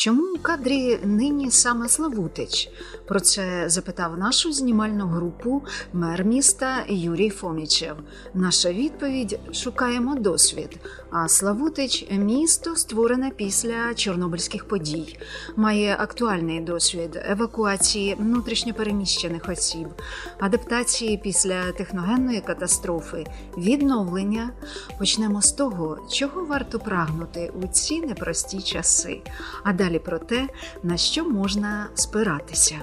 Чому у кадрі нині саме Славутич? Про це запитав нашу знімальну групу мер міста Юрій Фомічев. Наша відповідь шукаємо досвід. А Славутич місто створене після чорнобильських подій, має актуальний досвід евакуації внутрішньопереміщених осіб, адаптації після техногенної катастрофи, відновлення. Почнемо з того, чого варто прагнути у ці непрості часи. А далі про те, на що можна спиратися.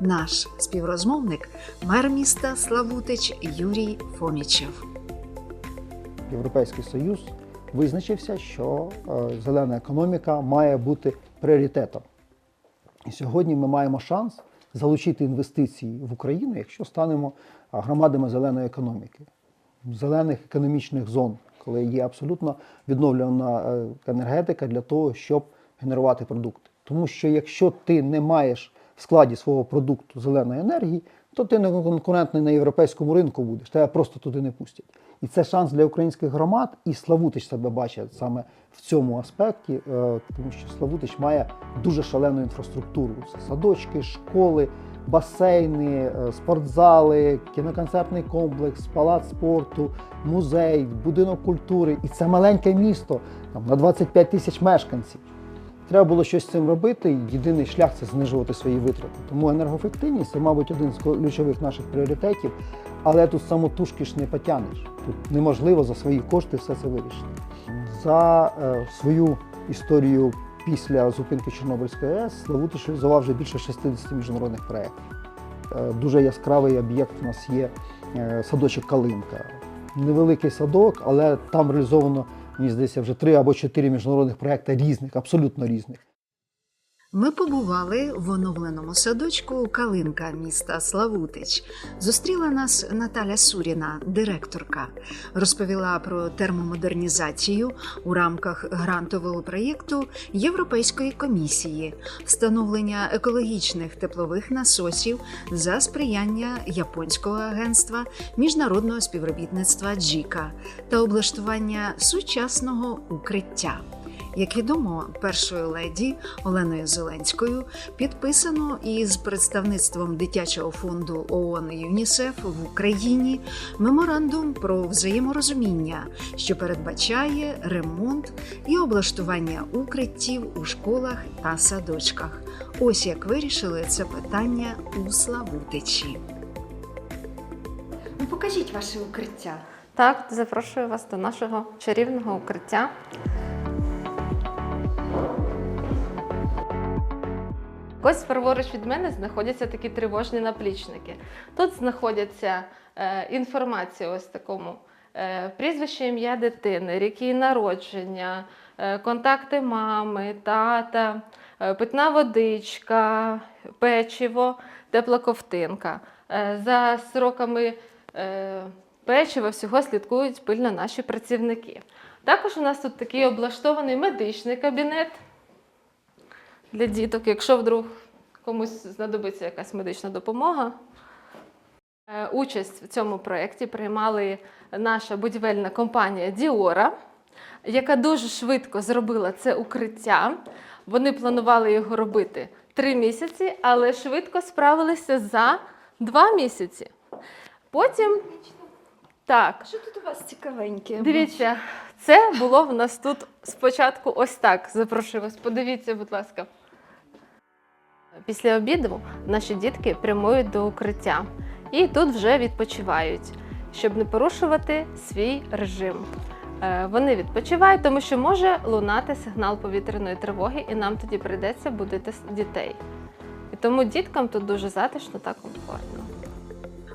Наш співрозмовник мер міста Славутич Юрій Фомічев. Європейський Союз визначився, що е, зелена економіка має бути пріоритетом. І сьогодні ми маємо шанс залучити інвестиції в Україну, якщо станемо громадами зеленої економіки, зелених економічних зон, коли є абсолютно відновлена е, енергетика для того, щоб генерувати продукти. Тому що якщо ти не маєш в складі свого продукту зеленої енергії, то ти не конкурентний на європейському ринку будеш, тебе просто туди не пустять. І це шанс для українських громад, і Славутич себе бачить саме в цьому аспекті, е, тому що Славутич має дуже шалену інфраструктуру. Це садочки, школи, басейни, е, спортзали, кіноконцертний комплекс, палац спорту, музей, будинок культури. І це маленьке місто там, на 25 тисяч мешканців. Треба було щось з цим робити. Єдиний шлях це знижувати свої витрати. Тому енергоефективність це, мабуть, один з ключових наших пріоритетів. Але тут самотужки ж не потягнеш. Тут неможливо за свої кошти все це вирішити. За е, свою історію після зупинки Чорнобильської АЕС Славутич реалізував вже більше 60 міжнародних проєктів. Е, дуже яскравий об'єкт у нас є е, садочок Калинка. Невеликий садок, але там реалізовано, мені здається, вже три або чотири міжнародних проєкти різних, абсолютно різних. Ми побували в оновленому садочку Калинка міста Славутич. Зустріла нас Наталя Суріна, директорка. Розповіла про термомодернізацію у рамках грантового проєкту Європейської комісії, встановлення екологічних теплових насосів за сприяння японського агентства міжнародного співробітництва Джіка та облаштування сучасного укриття. Як відомо, першою леді Оленою Зеленською підписано із представництвом дитячого фонду ООН ЮНІСЕФ в Україні меморандум про взаєморозуміння, що передбачає ремонт і облаштування укриттів у школах та садочках. Ось як вирішили це питання у Славутичі. Ну, покажіть ваше укриття. Так, запрошую вас до нашого чарівного укриття. Ось праворуч від мене знаходяться такі тривожні наплічники. Тут знаходяться е, інформація ось такому. Е, прізвище ім'я дитини, рік її народження, е, контакти мами, тата, е, питна водичка, печиво, тепла ковтинка. Е, за сроками е, печива всього слідкують пильно наші працівники. Також у нас тут такий облаштований медичний кабінет для діток, якщо вдруг комусь знадобиться якась медична допомога. Е, Участь в цьому проєкті приймали наша будівельна компанія Діора, яка дуже швидко зробила це укриття. Вони планували його робити три місяці, але швидко справилися за два місяці. Потім так, Що тут у вас цікавеньке? Дивіться, це було в нас тут спочатку ось так. Запрошую вас, подивіться, будь ласка. Після обіду наші дітки прямують до укриття і тут вже відпочивають, щоб не порушувати свій режим. Е, Вони відпочивають, тому що може лунати сигнал повітряної тривоги, і нам тоді прийдеться будити дітей. І тому діткам тут дуже затишно та комфортно.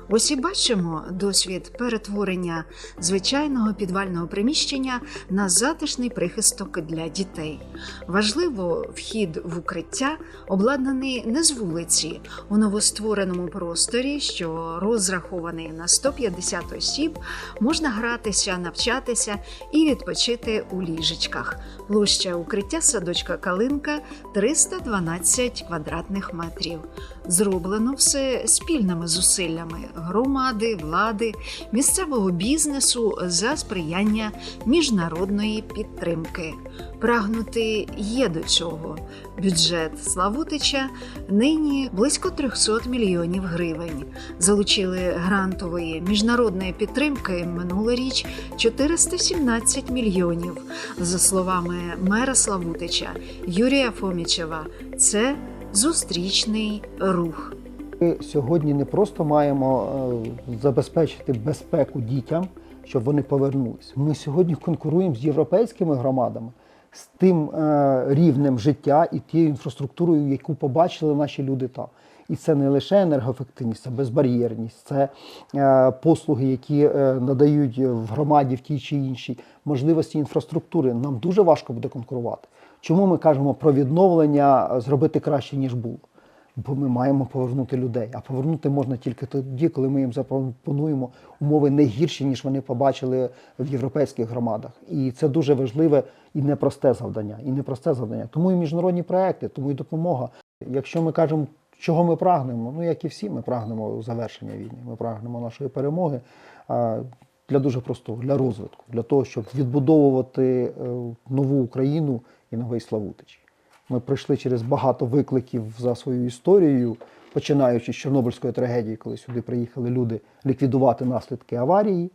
Ось і бачимо досвід перетворення звичайного підвального приміщення на затишний прихисток для дітей. Важливо, вхід в укриття обладнаний не з вулиці у новоствореному просторі, що розрахований на 150 осіб, можна гратися, навчатися і відпочити у ліжечках. Площа укриття садочка Калинка 312 квадратних метрів. Зроблено все спільними зусиллями громади, влади, місцевого бізнесу за сприяння міжнародної підтримки. Прагнути є до цього. Бюджет Славутича нині близько 300 мільйонів гривень. Залучили грантової міжнародної підтримки минулоріч 417 мільйонів. За словами мера Славутича Юрія Фомічева, це зустрічний рух. Сьогодні не просто маємо е, забезпечити безпеку дітям, щоб вони повернулись. Ми сьогодні конкуруємо з європейськими громадами, з тим е, рівнем життя і тією інфраструктурою, яку побачили наші люди там. І це не лише енергоефективність, це безбар'єрність, це е, послуги, які надають в громаді в тій чи іншій можливості інфраструктури. Нам дуже важко буде конкурувати. Чому ми кажемо про відновлення зробити краще ніж було? Бо ми маємо повернути людей. А повернути можна тільки тоді, коли ми їм запропонуємо умови не гірші, ніж вони побачили в європейських громадах. І це дуже важливе і непросте завдання. І непросте завдання. Тому і міжнародні проекти, тому і допомога. Якщо ми кажемо, чого ми прагнемо, ну як і всі, ми прагнемо завершення війни. Ми прагнемо нашої перемоги. Для дуже простого, для розвитку, для того, щоб відбудовувати е, нову Україну і новий Славутич. Ми пройшли через багато викликів за свою історію, починаючи з Чорнобильської трагедії, коли сюди приїхали люди ліквідувати наслідки аварії.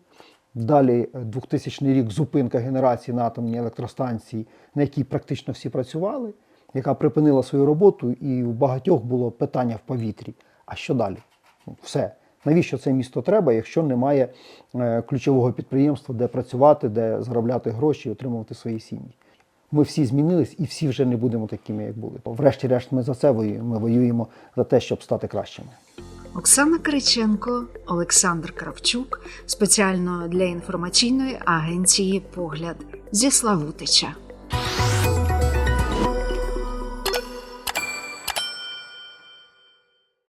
Далі е, 2000 рік зупинка генерації на атомній електростанції, на якій практично всі працювали, яка припинила свою роботу, і у багатьох було питання в повітрі. А що далі? Ну, Все. Навіщо це місто треба, якщо немає е, ключового підприємства, де працювати, де заробляти гроші і отримувати свої сім'ї? Ми всі змінились і всі вже не будемо такими, як були. Врешті-решт, ми за це воюємо. Ми воюємо за те, щоб стати кращими. Оксана Кириченко, Олександр Кравчук спеціально для інформаційної агенції Погляд зі Славутича.